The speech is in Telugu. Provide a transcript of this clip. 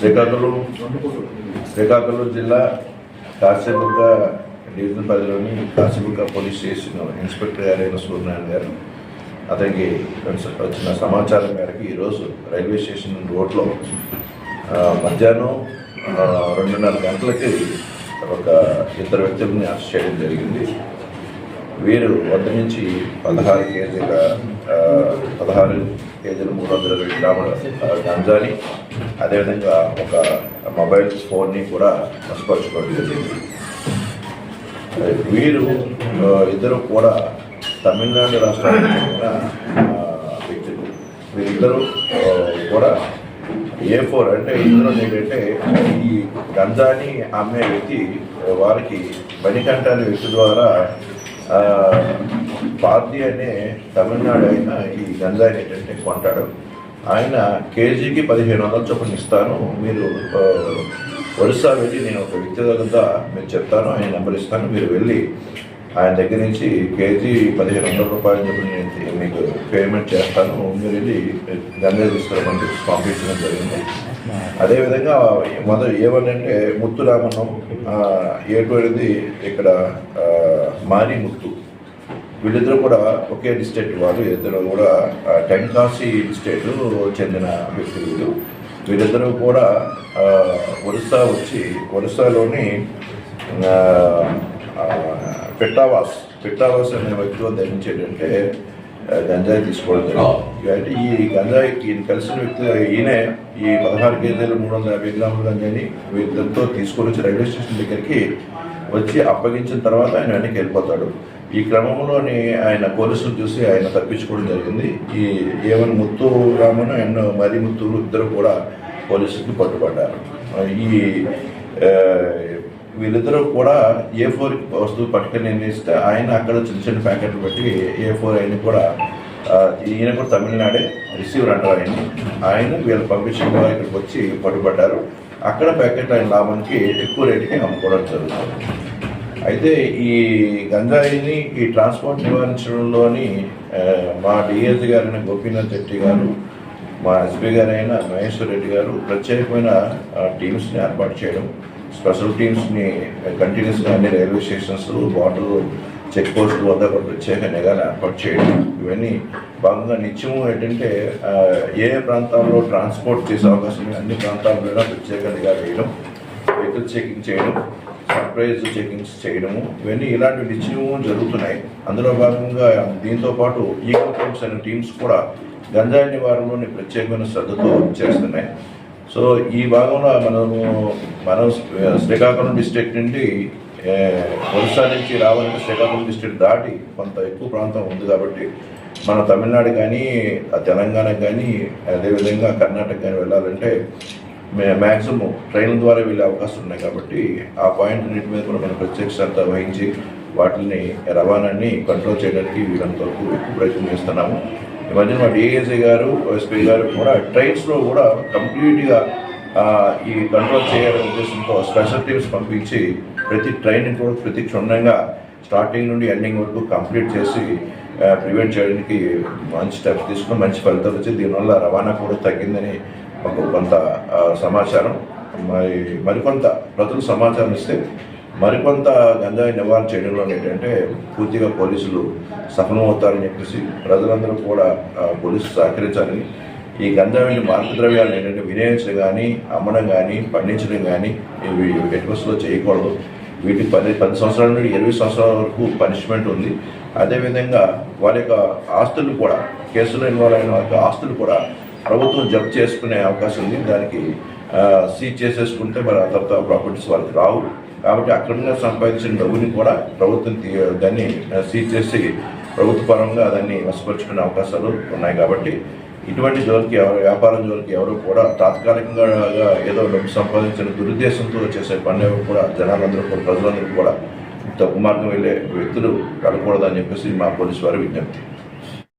శ్రీకాకుళం శ్రీకాకుళం జిల్లా కాశీబుగ్గ డివిజన్ పరిధిలోని కాశీబుగ్గ పోలీస్ స్టేషన్ ఇన్స్పెక్టర్ గారైన సూర్యనారాయణ గారు అతనికి వచ్చిన సమాచారం మేరకు ఈరోజు రైల్వే స్టేషన్ రోడ్లో మధ్యాహ్నం రెండున్నర గంటలకి ఒక ఇద్దరు వ్యక్తులని అరెస్ట్ చేయడం జరిగింది. వీరు వద్ద నుంచి పదహారు కేజీల పదహారు కేజీల మూడు వందల ఇరవై గ్రాముల గంజాని అదేవిధంగా ఒక మొబైల్ ఫోన్ని కూడా వశపరచుకోవడం జరిగింది. వీరు ఇద్దరు కూడా తమిళనాడు రాష్ట్రానికి చెందిన వ్యక్తులు. వీరిద్దరూ కూడా ఏ ఫోర్ అంటే ఇందులో ఏంటంటే ఈ గంజాని అమ్మే వ్యక్తి వారికి బనికంట అనే వ్యక్తి ద్వారా పార్టీ అనే తమిళనాడు అయిన ఈ గంజా అనేటంటే కొంటాడు. ఆయన కేజీకి పదిహేను వందల చొప్పున ఇస్తాను. మీరు ఒరిస్సా వెళ్ళి నేను ఒక వ్యక్తి మీరు చెప్తాను. ఆయన నెంబర్ ఇస్తాను. మీరు వెళ్ళి ఆయన దగ్గర నుంచి కేజీ పదిహేను వందల రూపాయలు చెప్పి నేను మీకు పేమెంట్ చేస్తాను. మీరు వెళ్ళి గంగా తీసుకురమని పంపించడం జరిగింది. అదేవిధంగా మొదలు ఏమనంటే ముత్తురామన్నం ఏటు అనేది ఇక్కడ ఆ, మారి ముత్తు. వీళ్ళిద్దరూ కూడా ఒకే డిస్ట్రిక్ట్ వాళ్ళు ఇద్దరు కూడా టెంకాసి డిస్ట్రిక్ట్ చెందిన వ్యక్తులు వీళ్ళు. వీళ్ళిద్దరూ కూడా ఒరిస్సా వచ్చి ఒరిస్సాలోని పిట్టావాస్ పిట్టావాస్ అనే వ్యక్తి వద్ద నుంచి ఏంటంటే ఆ, గంజాయి తీసుకోవడం జరిగింది. అంటే ఈ గంజాయి ఈయన కలిసిన వ్యక్తి ఈయనే ఈ పదహారు కేజీలు మూడు వందల యాభై గ్రాముల గంజాయిని వీళ్ళతో తీసుకొని వచ్చి రైల్వే స్టేషన్ దగ్గరికి వచ్చి అప్పగించిన తర్వాత ఆయన వెనక్కి వెళ్ళిపోతాడు. ఈ క్రమంలోని ఆయన పోలీసులు చూసి ఆయన తప్పించుకోవడం జరిగింది. ఈ ఏమన్ ముత్తు రామను అండ్ మరి ముత్తూరు ఇద్దరు కూడా పోలీసులకి పట్టుబడ్డారు. ఈ వీళ్ళిద్దరూ కూడా ఏ ఫోర్ వస్తువు పట్టుకొని నిర్ణయిస్తే ఆయన అక్కడ చిన్న చిన్న ప్యాకెట్లు పెట్టి ఏ ఫోర్ ఆయన కూడా ఈయన కూడా తమిళనాడే రిసీవర్ అంటారు ఆయన ఆయన వీళ్ళు పంపించిన వారు ఇక్కడికి వచ్చి పట్టుబడ్డారు. అక్కడ ప్యాకెట్ ఆయన లాభానికి ఎక్కువ రేటుకి అమ్ముకోవడం జరుగుతుంది. అయితే ఈ గంజాయిని ఈ ట్రాన్స్పోర్ట్ నివారించడంలోని మా డిఎస్ గారైన గోపీనాథ్ రెడ్డి గారు మా ఎస్పీ గారైన మహేశ్వర్ రెడ్డి గారు ప్రత్యేకమైన టీమ్స్ని ఏర్పాటు చేయడం స్పెషల్ టీమ్స్ని కంటిన్యూస్గా అన్ని railway stations border check post వద్ద ఒక ప్రత్యేక నిఘాలు ఏర్పాటు చేయడం ఇవన్నీ భాగంగా నిత్యము ఏంటంటే ఏ ఏ ప్రాంతాల్లో ట్రాన్స్పోర్ట్ చేసే అవకాశం అన్ని ప్రాంతాల్లో ప్రత్యేక నిఘా వేయడం వెహికల్ చెకింగ్ చేయడం సర్ప్రైజ్ చెకింగ్స్ చేయడము ఇవన్నీ ఇలాంటి నిత్యము జరుగుతున్నాయి. అందులో భాగంగా దీంతో పాటు ఈగల్ టీమ్స్ అనే టీమ్స్ కూడా గంజాయి నివారణలోని ప్రత్యేకమైన శ్రద్ధతో చేస్తున్నాయి. సో ఈ భాగంలో మనము మనం శ్రీకాకుళం డిస్ట్రిక్ట్ నుండి ఒరిస్సా నుంచి రావాలంటే శ్రీకాకుళం డిస్ట్రిక్ట్ దాటి కొంత ఎక్కువ ప్రాంతం ఉంది కాబట్టి మన తమిళనాడు కానీ తెలంగాణ కానీ అదేవిధంగా కర్ణాటక కానీ వెళ్ళాలంటే మ్యాక్సిమం ట్రైన్ల ద్వారా వెళ్ళే అవకాశం ఉన్నాయి కాబట్టి ఆ పాయింట్ అన్నిటి మీద కూడా మనం ప్రత్యేక శ్రద్ధ వహించి వాటిని రవాణాన్ని కంట్రోల్ చేయడానికి వీళ్ళంత వరకు ఎక్కువ ప్రయత్నం చేస్తున్నాము. ఈ మధ్యన మా డిఏసీ గారు ఎస్పీ గారు కూడా ట్రైన్స్లో కూడా కంప్లీట్గా ఈ కంట్రోల్ చేయాలనే ఉద్దేశంతో స్పెషల్ టీమ్స్ పంపించి ప్రతి ట్రైన్ కూడా ప్రతి క్షుణ్ణంగా స్టార్టింగ్ నుండి ఎండింగ్ వరకు కంప్లీట్ చేసి ప్రివెంట్ చేయడానికి మంచి స్టెప్స్ తీసుకుని మంచి ఫలితాలు వచ్చి దీనివల్ల రవాణా కూడా తగ్గిందని ఒక కొంత సమాచారం. మరి మరికొంత ప్రజలు సమాచారం ఇస్తే మరికొంత గంజాయి నివారణ చేయడంలో ఏంటంటే పూర్తిగా పోలీసులు సఫలమవుతారని చెప్పేసి ప్రజలందరూ కూడా పోలీసులు సహకరించాలని. ఈ గంజాయిని మార్పు ద్రవ్యాలను ఏంటంటే వినియోగించడం కానీ అమ్మడం కానీ పండించడం కానీ ఇవి ఎటువస్లో చేయకూడదు. వీటికి పది పది సంవత్సరాల నుండి ఇరవై సంవత్సరాల వరకు పనిష్మెంట్ ఉంది. అదేవిధంగా వారి యొక్క ఆస్తులు కూడా కేసులో ఇన్వాల్వ్ అయిన వారి ఆస్తులు కూడా ప్రభుత్వం జప్తు చేసుకునే అవకాశం ఉంది. దానికి సీజ్ చేసేసుకుంటే మరి ఆ తర్వాత ప్రాపర్టీస్ వాళ్ళకి రావు. కాబట్టి అక్రమంగా సంపాదించిన డబ్బుని కూడా ప్రభుత్వం తీ- దాన్ని సీజ్ చేసి ప్రభుత్వపరంగా దాన్ని వశపరుచుకునే అవకాశాలు ఉన్నాయి. కాబట్టి ఇటువంటి జోలికి ఎవరు వ్యాపారం జోలికి ఎవరు కూడా తాత్కాలికంగా ఏదో డబ్బు సంపాదించిన దురుద్దేశంతో చేసే పని కూడా జనాలందరూ కూడా ప్రజలందరూ కూడా తప్పు మార్గం వెళ్ళే వ్యక్తులు కలకూడదని చెప్పేసి మా పోలీసు వారి విజ్ఞప్తి.